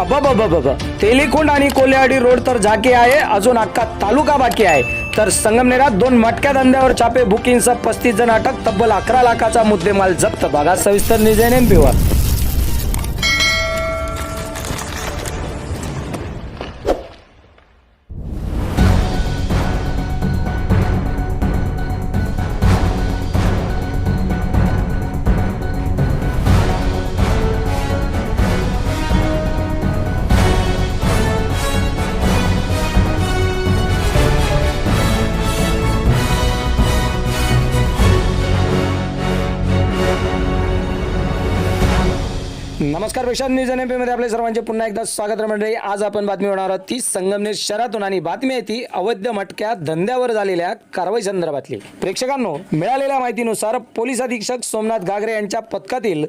अबबबबब. तेलीकुंड आणि कोल्हेवाडी रोड तर झाके आहे अजून अख्खा तालुका बाकी आहे. तर संगमनेरात दोन मटक्या धंद्यावर छापे बुकिंगसह पस्तीस जण अटक तब्बल अकरा लाखाचा मुद्देमाल जप्त. बघा सविस्तर निजेन एमपीवर नमस्कार विशाल न्यूज एनमध्ये आपले सर्वांचे पुन्हा एकदा स्वागत मंडळी. आज आपण बातमी होणार आहोत ती संगमनेर शहरातून आणि बातमी आहे ती अवैध मटक्या धंद्यावर झालेल्या कारवाई संदर्भातली. प्रेक्षकांनो मिळालेल्या माहितीनुसार पोलीस अधीक्षक सोमनाथ घागरे यांच्या पथकातील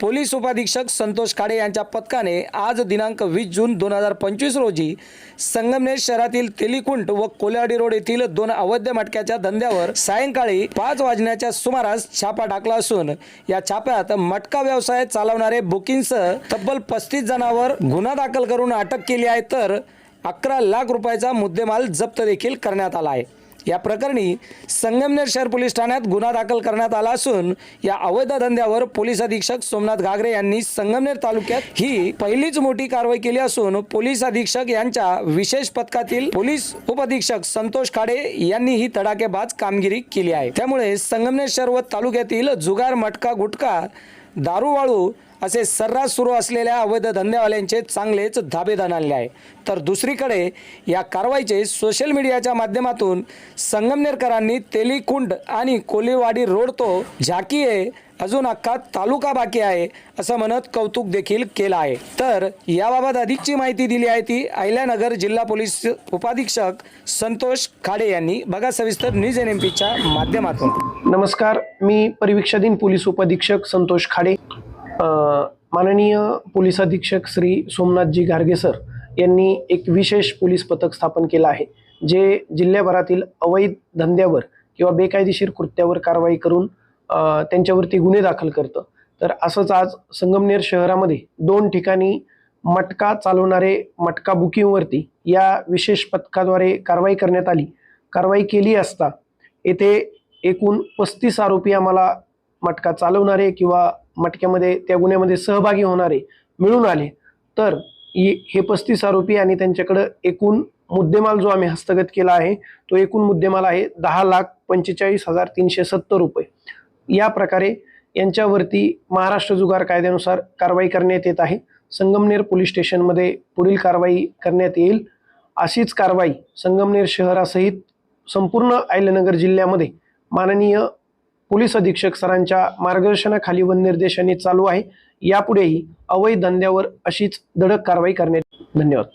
पोलीस उपाधीक्षक संतोष काडे यांच्या पथकाने आज दिनांक वीस जून दोन हजार पंचवीस रोजी संगमनेर शहरातील तेलिकुंट व कोल्हाडी रोड येथील दोन अवैध मटक्याच्या धंद्यावर सायंकाळी पाच वाजण्याच्या सुमारास छापा टाकला असून या छाप्यात मटका व्यवसाय चालवणारे बुकिंगसह तब्बल पस्तीस जणांवर गुन्हा दाखल करून अटक केली आहे तर अकरा लाख रुपयाचा मुद्देमाल जप्त देखील करण्यात आला आहे. या प्रकरणी संगमनेर शहर पोलीस ठाण्यात गुन्हा दाखल करण्यात आला असून या अवैध धंद्यावर पोलीस अधीक्षक सोमनाथ घागरे यांनी संगमनेर तालुक्यात ही पहिलीच मोठी कारवाई केली असून पोलीस अधीक्षक यांच्या विशेष पथकातील पोलीस उपअधीक्षक संतोष खाडे यांनी ही तडाखेबाज कामगिरी केली आहे. त्यामुळे संगमनेर शहर व तालुक्यातील जुगार मटका गुटखा दारू वाळू असे सर्रास सुरू असलेल्या अवैध धंदेवाल्यांचे चांगलेच धाबे दणाणले आहे. तर दुसरीकडे या कारवाईचे सोशल मीडियाच्या माध्यमातून संगमनेरकरांनी तेलीकुंड आणि कोलीवाडी रोड तो झाकी आहे. अजून अख्खा तालुका बाकी आहे असं म्हणत कौतुक देखील केलं आहे. तर याबाबत अधिकची माहिती दिली आहे ती अहिल्यानगर जिल्हा पोलीस उपाधीक्षक संतोष खाडे यांनी. बघा सविस्तर न्यूज एन एम पीच्या माध्यमातून. नमस्कार मी परिवीक्षाधीन पोलीस उपाधीक्षक संतोष खाडे. माननीय पोलीस अधीक्षक श्री सोमनाथजी गार्गे सर यांनी एक विशेष पोलीस पथक स्थापन केलं आहे जे जिल्ह्याभरातील अवैध धंद्यावर किंवा बेकायदेशीर कृत्यावर कारवाई करून त्यांच्यावरती गुन्हे दाखल करतं. तर असंच आज संगमनेर शहरामध्ये दोन ठिकाणी मटका चालवणारे मटका बुकिंगवरती या विशेष पथकाद्वारे कारवाई करण्यात आली. कारवाई केली असता येथे एकूण पस्तीस आरोपी आम्हाला मटका चालवणारे किंवा मटक्यामध्ये त्या गुन्ह्यामध्ये सहभागी होणारे मिळून आले. तर हे पस्तीस आरोपी आणि त्यांच्याकडं एकूण मुद्देमाल जो आम्ही हस्तगत केला आहे तो एकूण मुद्देमाल आहे दहा लाख पंचेचाळीस हजार तीनशे सत्तर रुपये. या प्रकारे यांच्यावरती महाराष्ट्र जुगार कायद्यानुसार कारवाई करण्यात येत आहे. संगमनेर पोलीस स्टेशनमध्ये पुढील कारवाई करण्यात येईल. अशीच कारवाई संगमनेर शहरासहित संपूर्ण अहिल्यानगर जिल्ह्यामध्ये माननीय पोलीस अधीक्षक सरांच्या मार्गदर्शनाखाली व निर्देशांनी चालू आहे. यापुढेही अवैध धंद्यावर अशीच धडक कारवाई करण्यात धन्यवाद.